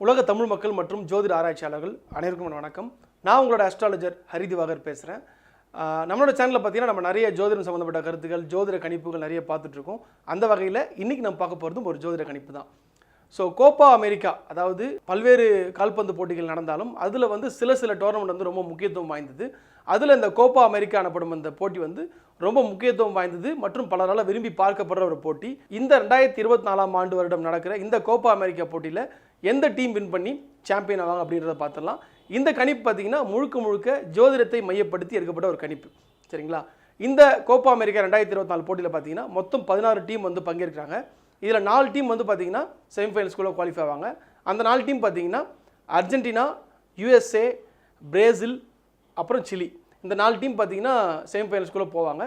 உலக தமிழ் மக்கள் மற்றும் ஜோதிட ஆராய்ச்சியாளர்கள் அனைவருக்கும் வணக்கம். நான் உங்களோட அஸ்ட்ராலஜர் ஹரிதிவாகர் பேசுகிறேன் நம்மளோட சேனலில் பார்த்தீங்கன்னா நம்ம நிறைய ஜோதிடம் சம்மந்தப்பட்ட கருத்துக்கள் ஜோதிட கணிப்புகள் நிறைய பார்த்துட்ருக்கோம். அந்த வகையில் இன்னைக்கு நம்ம பார்க்க போகிறதும் ஒரு ஜோதிட கணிப்பு தான். ஸோ கோப்பா அமெரிக்கா அதாவது பல்வேறு கால்பந்து போட்டிகள் நடந்தாலும் அதில் வந்து சில சில டோர்னமெண்ட் வந்து ரொம்ப முக்கியத்துவம் வாய்ந்தது. அதில் இந்த கோப்பா அமெரிக்கா எனப்படும் இந்த போட்டி வந்து ரொம்ப முக்கியத்துவம் வாய்ந்தது மற்றும் பலரால் விரும்பி பார்க்கப்படுற ஒரு போட்டி. இந்த ரெண்டாயிரத்தி இருபத்தி நாலாம் ஆண்டு வருடம் நடக்கிற இந்த கோப்பா அமெரிக்கா போட்டியில் எந்த டீம் வின் பண்ணி சாம்பியன் ஆவாங்க அப்படின்றத பார்த்துடலாம். இந்த கணிப்பு பார்த்தீங்கன்னா முழுக்க முழுக்க ஜோதிடத்தை மையப்படுத்தி எடுக்கப்பட்ட ஒரு கணிப்பு. சரிங்களா? இந்த கோப்பா அமெரிக்கா ரெண்டாயிரத்தி இருபத்தி நாலு போட்டியில் பார்த்தீங்கன்னா மொத்தம் பதினாறு டீம் வந்து பங்கேற்கிறாங்க. இதில் நாலு டீம் வந்து பார்த்தீங்கன்னா செமிஃபைனல்ஸ்குள்ளே குவாலிஃபை ஆவாங்க. அந்த நாலு டீம் பார்த்தீங்கன்னா அர்ஜென்டினா யூஎஸ்ஏ பிரேசில் அப்புறம் சிலி. இந்த நாலு டீம் பார்த்தீங்கன்னா செமிஃபைனல்ஸ்குள்ளே போவாங்க.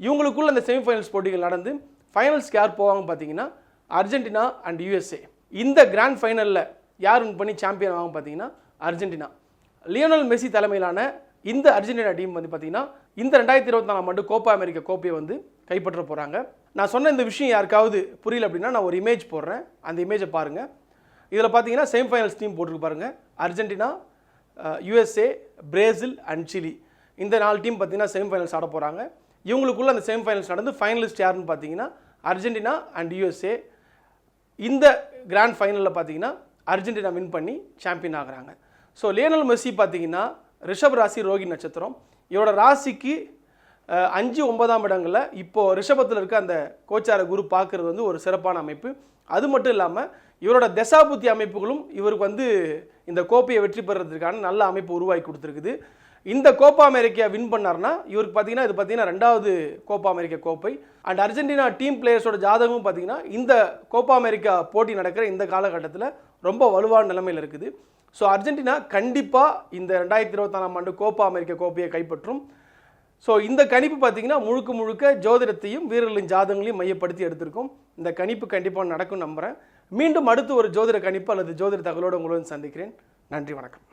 இவங்களுக்குள்ள அந்த செமிஃபைனல்ஸ் போட்டிகள் நடந்து ஃபைனல்ஸ்க்கு யார் போவாங்க பார்த்தீங்கன்னா அர்ஜென்டினா அண்ட் யூஎஸ்ஏ இந்த கிராண்ட் ஃபைனலில் யார் வின் பண்ணி சாம்பியன் ஆகும் பார்த்தீங்கன்னா அர்ஜென்டினா. லியோனல் மெஸ்ஸி தலைமையிலான இந்த அர்ஜென்டினா டீம் வந்து பார்த்தீங்கன்னா இந்த ரெண்டாயிரத்தி இருபத்தி நாலாம் ஆண்டு கோப்பா அமெரிக்க கோப்பையை வந்து கைப்பற்ற போகிறாங்க நான் சொன்ன இந்த விஷயம் யாருக்காவது புரியல அப்படின்னா நான் ஒரு இமேஜ் போடுறேன். அந்த இமேஜை பாருங்கள் இதில் பார்த்தீங்கன்னா செமிஃபைனல்ஸ் டீம் போட்டிருக்கு பாருங்கள் Argentina USA Brazil and Chile இந்த நாலு டீம் பார்த்தீங்கன்னா செமிஃபைனல்ஸ் ஆட போகிறாங்க இவங்களுக்குள்ள அந்த செமிஃபைனல்ஸ் நடந்து ஃபைனலிஸ்ட் யாருன்னு பார்த்தீங்கன்னா அர்ஜென்டினா அண்ட் யூஎஸ்ஏ இந்த கிராண்ட் ஃபைனலில் பார்த்தீங்கன்னா அர்ஜென்டினா வின் பண்ணி சாம்பியன் ஆகுறாங்க. ஸோ லியனல் மெஸ்ஸி பார்த்தீங்கன்னா ரிஷப் ராசி ரோகி நட்சத்திரம். இவரோட ராசிக்கு அஞ்சு ஒன்பதாம் இடங்களில் இப்போது ரிஷபத்தில் இருக்க அந்த கோச்சார குரு பார்க்குறது வந்து ஒரு சிறப்பான அமைப்பு. அது மட்டும் இல்லாமல் இவரோட தசாபுத்தி அமைப்புகளும் இவருக்கு வந்து இந்த கோப்பையை வெற்றி பெறுறதுக்கான நல்ல அமைப்பு உருவாக்கி கொடுத்துருக்குது. இந்த கோப்பா அமெரிக்கா வின் பண்ணார்னா இவருக்கு பார்த்தீங்கன்னா இது பார்த்தீங்கன்னா ரெண்டாவது கோப்பா அமெரிக்கா கோப்பை. அண்ட் அர்ஜென்டினா டீம் பிளேயர்ஸோட ஜாதகமும் பார்த்தீங்கன்னா இந்த கோப்பா அமெரிக்கா போட்டி நடக்கிற இந்த காலகட்டத்தில் ரொம்ப வலுவான நிலைமையில் இருக்குது. ஸோ அர்ஜென்டினா கண்டிப்பாக இந்த ரெண்டாயிரத்தி இருபத்தாறாம் ஆண்டு கோப்பா அமெரிக்கா கோப்பையை கைப்பற்றும். ஸோ இந்த கணிப்பு பார்த்தீங்கன்னா முழுக்க முழுக்க ஜோதிடத்தையும் வீரர்களின் ஜாதகங்களையும் மையப்படுத்தி எடுத்திருக்கோம். இந்த கணிப்பு கண்டிப்பாக நடக்கும் நம்புகிறேன் மீண்டும் அடுத்து ஒரு ஜோதிட கணிப்பு அல்லது ஜோதிட தகவலோடு உங்களுடன் சந்திக்கிறேன். நன்றி வணக்கம்.